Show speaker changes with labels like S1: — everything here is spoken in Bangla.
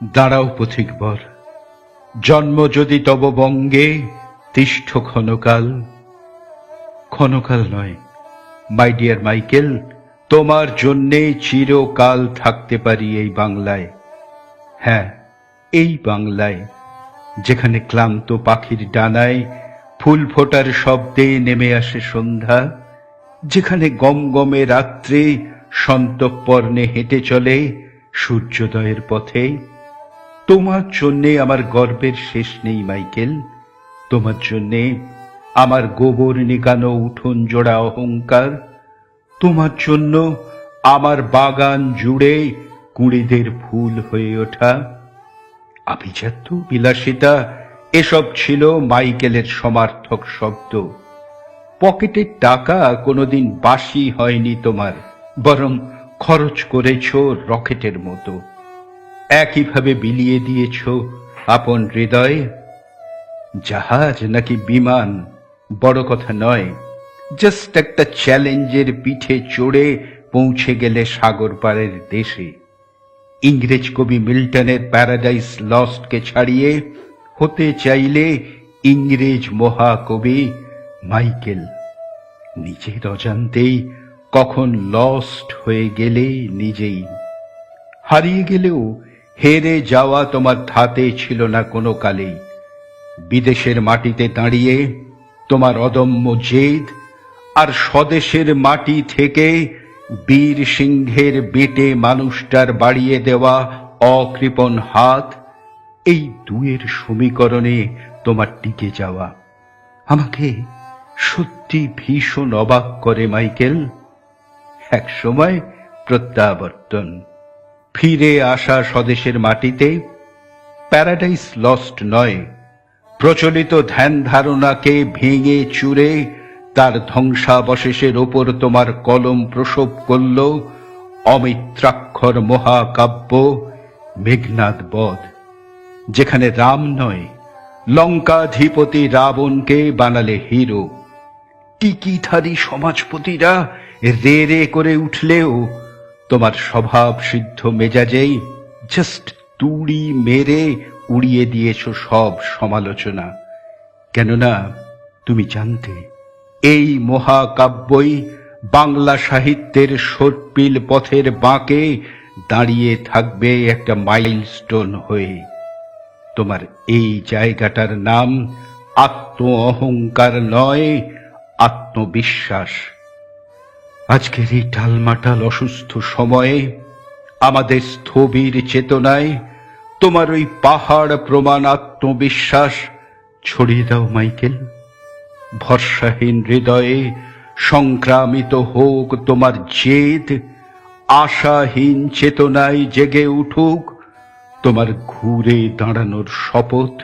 S1: দাঁড়াও পথিক বর। জন্ম যদি তব বঙ্গে, তিষ্ঠ ক্ষণকাল। ক্ষণকাল নয় মাই ডিয়ার মাইকেল, তোমার জন্যে চিরকাল থাকতে পারি এই বাংলায়। হ্যাঁ এই বাংলায়, যেখানে ক্লান্ত পাখির ডানায় ফুল ফোটার শব্দে নেমে আসে সন্ধ্যা, যেখানে গম গমে রাত্রে সন্তপর্ণে হেঁটে চলে সূর্যোদয়ের পথে। তোমার জন্যে আমার গর্বের শেষ নেই, মাইকেল। তোমার জন্যে আমার গোবর নিকানো উঠোন জোড়া অহংকার। তোমার জন্য আমার বাগান জুড়ে কুড়িদের ফুল হয়ে ওঠা। আভিজাত্য বিলাসিতা, এসব ছিল মাইকেলের সমার্থক শব্দ। পকেটের টাকা কোনোদিন বাসি হয়নি তোমার, বরং খরচ করেছ রকেটের মতো। একইভাবে বিলিয়ে দিয়েছ আপন হৃদয়? জাহাজ নাকি বিমান? বড় কথা নয়। জাস্ট একটা চ্যালেঞ্জের পিঠে চড়ে পৌঁছে গেলে সাগর পাড়ের দেশে। ইংরেজ কবি মিল্টনের প্যারাডাইস লস্টকে ছাড়িয়ে হতে চাইলে ইংরেজ মহাকবি মাইকেল। নিজের অজান্তেই কখন লস্ট হয়ে গেলে নিজেই। হারিয়ে গেলেও হেরে যাওয়া তোমার ধাতে ছিল না কোনো কালেই। বিদেশের মাটিতে দাঁড়িয়ে তোমার অদম্য জেদ আর স্বদেশের মাটি থেকে বীর সিংহের বেটে মানুষটার বাড়িয়ে দেওয়া অকৃপণ হাত, এই দুয়ের সমীকরণে তোমার টিকে যাওয়া। আমাকে সত্যি ভীষণ অবাক করে, মাইকেল। এক সময় প্রত্যাবর্তন। ফিরে আসা স্বদেশের মাটিতে প্যারাডাইস লস্ট নয়, প্রচলিত ধ্যান ধারণাকে ভেঙে চুরে, তার ধ্বংসাবশেষের ওপর তোমার কলম প্রসব করল, অমিত্রাক্ষর মহাকাব্য, মেঘনাদ বধ। যেখানে রাম নয়, লঙ্কাধিপতি রাবণকে বানালে হিরো। টিকিধারী সমাজপতিরা রে রে করে উঠলেও তোমার স্বভাব সিদ্ধ মেজাজেই জাস্ট তুড়ি মেরে উড়িয়ে দিয়েছ সব সমালোচনা। কেননা তুমি জানতে, এই মহাকাব্যই বাংলা সাহিত্যের সর্পিল পথের বাঁকে দাঁড়িয়ে থাকবে একটা মাইলস্টোন হয়ে। তোমার এই জায়গাটার নাম আত্ম অহংকার নয়, আত্মবিশ্বাস। আজকের এই টালমাটাল অসুস্থ সময়ে আমাদের স্থবির চেতনায় তোমার ওই পাহাড় প্রমাণ আত্মবিশ্বাস ছড়িয়ে দাও, মাইকেল। ভরসাহীন হৃদয়ে সংক্রামিত হোক তোমার জেদ, আশাহীন চেতনায় জেগে উঠুক তোমার ঘুরে দাঁড়ানোর শপথ।